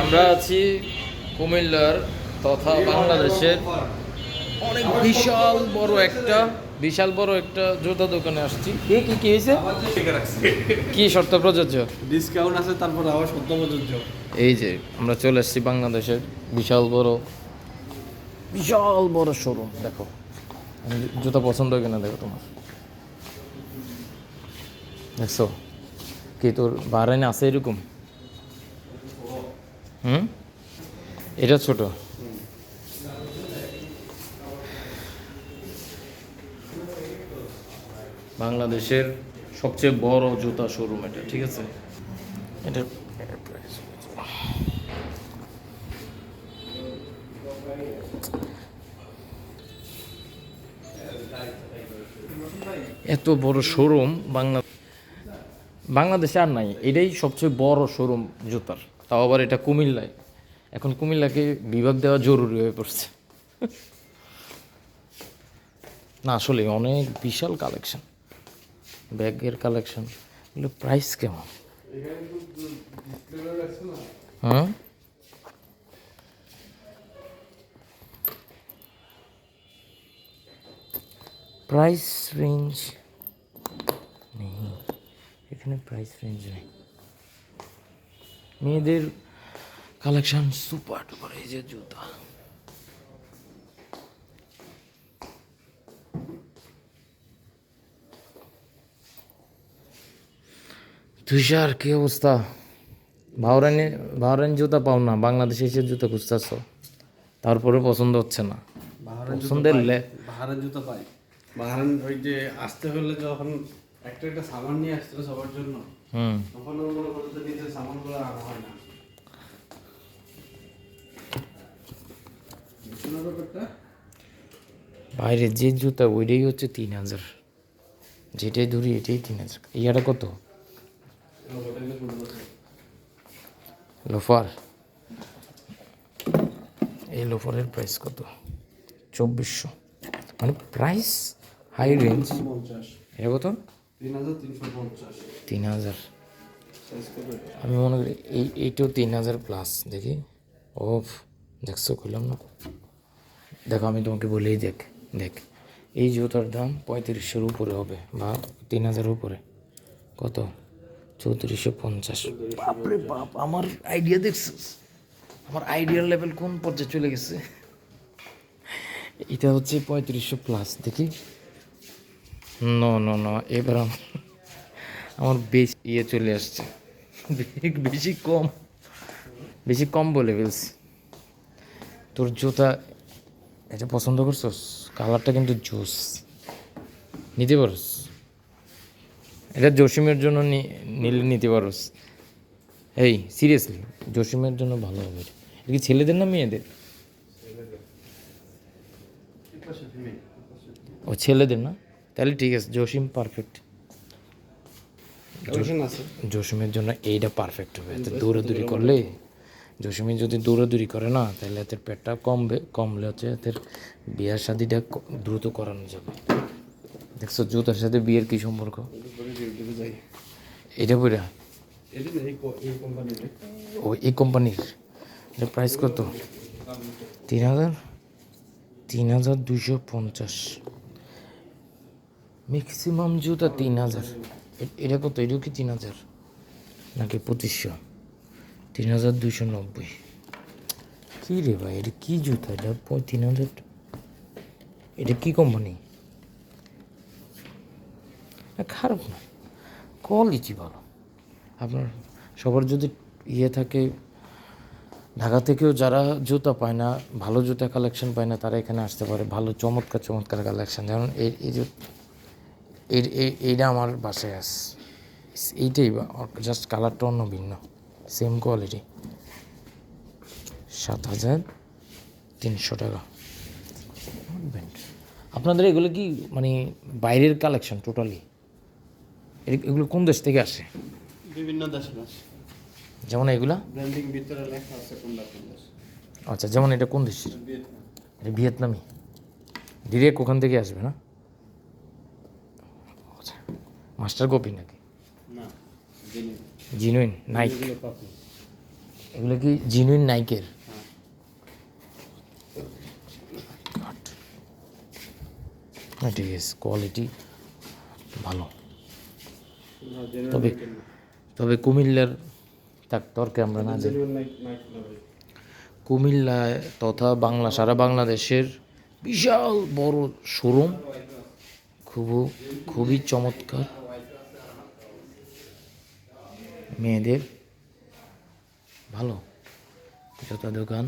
আমরা আছি কুমিল্লার তথা বাংলাদেশের অনেক বিশাল বড় একটা বিশাল বড় একটা জুতা দোকানে আসছি। কি কি কি হয়েছে? কি শর্ত প্রযোজ্য? ডিসকাউন্ট আছে তারপর আবার সত্য প্রযোজ্য। এই যে আমরা চলে আসছি বাংলাদেশের বিশাল বড় বিশাল বড় শোরুম দেখো। আমি জুতা পছন্দ হয় কিনা দেখো তোমার। দেখছ? কি তোর বাহারাইনে আছে এরকম? হুম? এটা ছোট। বাংলাদেশের সবচেয়ে বড় জুতা শোরুম এটা, ঠিক আছে? এত বড় শোরুম বাংলা বাংলাদেশে আর নাই, এটাই সবচেয়ে বড় শোরুম জুতার। তাও আবার এটা কুমিল্লায়। এখন কুমিল্লাকে বিভাগ দেওয়া জরুরি হয়ে পড়ছে। না, আসলে অনেক বিশাল কালেকশন ব্যাগের কালেকশন এগুলো প্রাইস কেমন? হ্যাঁ? প্রাইস রেঞ্জ নেই। এখানে প্রাইস রেঞ্জ নেই। মেয়েদের কালেকশন সুপার ডুপার এই যে জুতা। তুষার কি অবস্থা? ভাওরানি ভাওরানি জুতা পাও না বাংলাদেশে এসে জুতা খুঁজতেছ। তারপরে পছন্দ হচ্ছে না। পছন্দের বাহারের জুতো পাই। বাহারেন ওই যে আসতে হলে যখন একটা একটা সামান নিয়ে আসতো সবার জন্য। হুম। তখন সামানগুলো আনা হয় না? বাইরে যে জুতা ওইটাই হচ্ছে তিন হাজার। যেটাই ধরি এটাই তিন হাজার। ইয়াটা কত। লোফার? এই লোফারের প্রাইস কত? চব্বিশশো। মানে প্রাইস হাই রেঞ্জ এটা কত? তিন হাজার? আমি মনে করি এই এইটাও তিন হাজার প্লাস দেখি। ওফ দেখছ করলাম না। দেখো আমি তোমাকে বলেই দেখ দেখ। এই জুতার দাম পঁয়ত্রিশশোর উপরে হবে বা তিন হাজার উপরে। কত? চৌত্রিশশো পঞ্চাশ। বাপরে বাপ আমার আইডিয়া দেখছিস? আমার আইডিয়ার লেভেল কোন পর্যায়ে চলে গেছে? এটা হচ্ছে পঁয়ত্রিশশো প্লাস দেখি। ন ন ন এবার আমার- বেশি ইয়ে চলে আসছে। বেশি কম। বেশি কম বলে ফেলছি। তোর জুতা এটা পছন্দ করছস? কালারটা কিন্তু জুস। নিতে পারস? এটা জসিমের জন্য নিলে নিতে পারস। এই সিরিয়াসলি জসিমের জন্য ভালো হবে এটা। কি ছেলেদের না মেয়েদের? ও ছেলেদের না? তাহলে ঠিক আছে জসিম পারফেক্ট জসিমের জন্য এইটা পারফেক্ট হবে। এতে দৌড়াদৌড়ি করলে? জসিমি যদি দৌড়াদৌড়ি করে না তাহলে এদের পেটটা কমবে কমলে হচ্ছে এদের বিয়ার শাদিটা দ্রুত করানো যাবে। দেখছ জুতার সাথে বিয়ের কি সম্পর্ক? এটা কোম্পানির ও এই কোম্পানির এটা প্রাইস কত? তিন হাজার? তিন হাজার দুশো পঞ্চাশ। ম্যাক্সিমাম জুতা তিন হাজার। এটা কত? এটাও কি তিন হাজার? নাকি পঁচিশশো? তিন হাজার দুশো নব্বই। কী রে ভাই, এটা কী জুতা? এটা তিন হাজার এটা কী কোম্পানি খারাপ না। কোয়ালিটি ভালো। আপনার সবার যদি ইয়ে থাকে, ঢাকা থেকেও যারা জুতা পায় না, ভালো জুতা কালেকশন পায় না, তারা এখানে আসতে পারে। ভালো, চমৎকার চমৎকার কালেকশন যেমন এই এই এইটা আমার বাসায় আস। এইটাই জাস্ট কালারটা অন্য ভিন্ন সেম কোয়ালিটি সাত হাজার তিনশো টাকা। আপনাদের এগুলো কি মানে বাইরের কালেকশন টোটালি এগুলো কোন দেশ থেকে আসে? বিভিন্ন আছে যেমন এগুলা? ব্র্যান্ডিং ভিতরে লেখা আছে কোনটা কোন দেশ। আচ্ছা যেমন এটা কোন দেশের? এটা ভিয়েতনামি ডিরেক্ট ওখান থেকে আসবে না? মাস্টার কপি নাকি? জিনুইন। নাইক। এগুলো কি জিনুইন নাইকের? না ঠিক আছে কোয়ালিটি ভালো। তবে তবে কুমিল্লার তার তর্কে আমরা না যাই ভাই। কুমিল্লায় তথা বাংলা সারা বাংলাদেশের বিশাল বড় শোরুম। খুব খুবই চমৎকার। মেয়েদের? ভালো। জুতা দোকান।